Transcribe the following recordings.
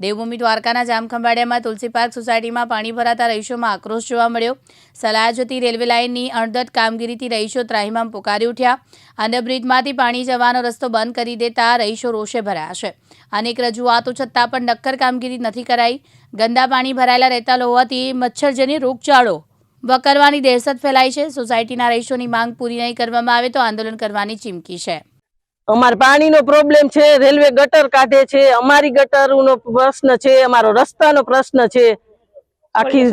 દેવભૂમિ દ્વારકાના જામખંભાળિયામાં તુલસી પાર્ક સોસાયટીમાં પાણી ભરાતા રહીશોમાં આક્રોશ જોવા મળ્યો. સલાહ જતી રેલવે લાઇનની અણધટ કામગીરીથી રહીશો ત્રાહિમામ પોકારી ઉઠ્યા. અંડરબ્રિજમાંથી પાણી જવાનો રસ્તો બંધ કરી દેતા રહીશો રોષે ભરાયા છે. અનેક રજૂઆતો છતાં પણ નક્કર કામગીરી નથી કરાઈ. ગંદા પાણી ભરાયેલા રહેતા હોવાથી મચ્છરજન્ય રોગચાળો વકરવાની દહેશત ફેલાઈ છે. સોસાયટીના રહીશોની માંગ પૂરી નહીં કરવામાં આવે તો આંદોલન કરવાની ચીમકી છે. અમારે પાણીનો પ્રોબ્લેમ છે રેલવે ગટર કાઢે છે અમારી ગટરનો પ્રશ્ન છે અમારો રસ્તાનો પ્રશ્ન છે. આખી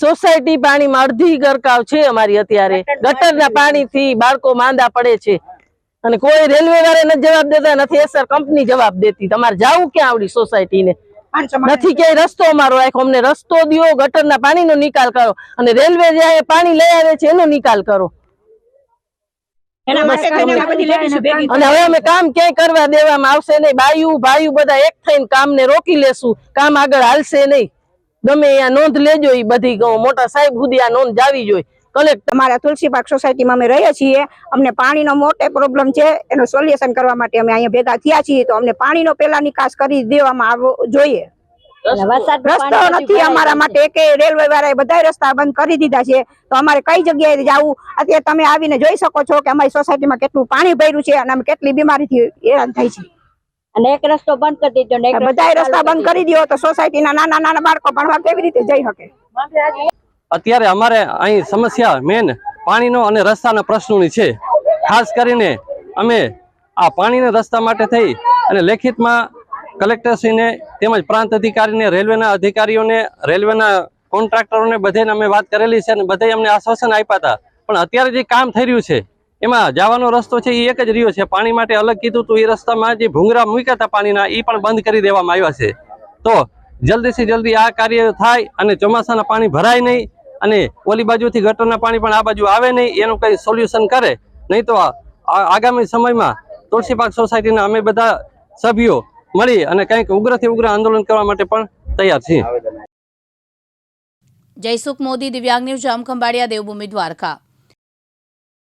સોસાયટી પાણીમાં અડધી ગરકાવ છે અમારી અત્યારે. ગટરના પાણીથી બાળકો માંદા પડે છે. અને કોઈ રેલવે વાળા નથી જવાબ દેતા નથી એસર કંપની જવાબ દેતી. તમારે જવું ક્યાં આવડી સોસાયટીને નથી ક્યાંય રસ્તો અમારો આખો. અમને રસ્તો દો ગટરના પાણીનો નિકાલ કરો. અને રેલવે જે પાણી લઈ આવે છે એનો નિકાલ કરો. એના માટે થઈને અમે બધી લેડીઝો ભેગી અને હવે અમે કામ ક્યાંય કરવા દેવામાં આવશે નહીં. બાયું ભાયું બધા એક થઈને કામને રોકી લેશું. કામ આગળ હાલશે નહીં. ગમે અહીંયા નોંધ લેજો એ બધી મોટા સાહેબ સુધી આ નોંધ જાવી જોઈએ કલેક્ટ અમારા તુલસી પાક સોસાયટીમાં અમે રહીએ છીએ. અમને પાણીનો મોટે પ્રોબ્લેમ છે. એનું સોલ્યુશન કરવા માટે અમે અહીંયા ભેગા થયા છીએ. તો અમને પાણીનો પેલા નિકાસ કરી દેવામાં આવવો જોઈએ. રસ્તો નથી અમારા માટે. કે રેલવે વાળાએ બધા રસ્તા બંધ કરી દીધા છે. તો અમારે કઈ જગ્યાએ જવું? અત્યારે તમે આવીને જોઈ શકો છો કે અમારી સોસાયટીમાં કેટલું પાણી ભર્યું છે અને અમે કેટલી બીમારીથી હેરાન થાય છે. અને એક રસ્તો બંધ કરી દીધો ને બધા રસ્તા બંધ કરી દો તો સોસાયટીના નાના નાના બાળકો ભણવા કેવી રીતે જઈ શકે? અત્યારે અમારે અહીં સમસ્યા મેન પાણીનો અને રસ્તાના પ્રશ્નોની છે. ખાસ કરીને અમે આ પાણીના રસ્તા માટે થઈ અને લેખિતમાં કલેક્ટરશ્રીને તેમજ પ્રાંત અધિકારીને, રેલવેના અધિકારીઓને, રેલવેના કોન્ટ્રાક્ટરોને બધાને અમે વાત કરેલી છે અને બધાએ અમને આશ્વાસન આપ્યા હતા. પણ અત્યારે જે કામ થઈ રહ્યું છે, એમાં જવાનો રસ્તો છે એ એક જ રહ્યો છે. પાણી માટે અલગ કીધું હતું એ રસ્તામાં જે ભૂંગરા મૂક્યા હતા પાણીના એ પણ બંધ કરી દેવામાં આવ્યા છે. તો જલ્દીથી જલ્દી આ કાર્ય થાય અને ચોમાસાના પાણી ભરાય નહીં અને ઓલી બાજુથી ગટરના પાણી પણ આ બાજુ આવે નહીં, એનું કંઈ સોલ્યુશન કરે. નહીં તો આગામી સમયમાં તુલસી પાક સોસાયટીના અમે બધા સભ્યો મળી અને કંઈક ઉગ્રથી ઉગ્ર આંદોલન કરવા માટે પણ તૈયાર છીએ. જયસુખ મોદી, દિવ્યાંગ ન્યૂઝ, જામખંભાળિયા, દેવભૂમિ દ્વારકા.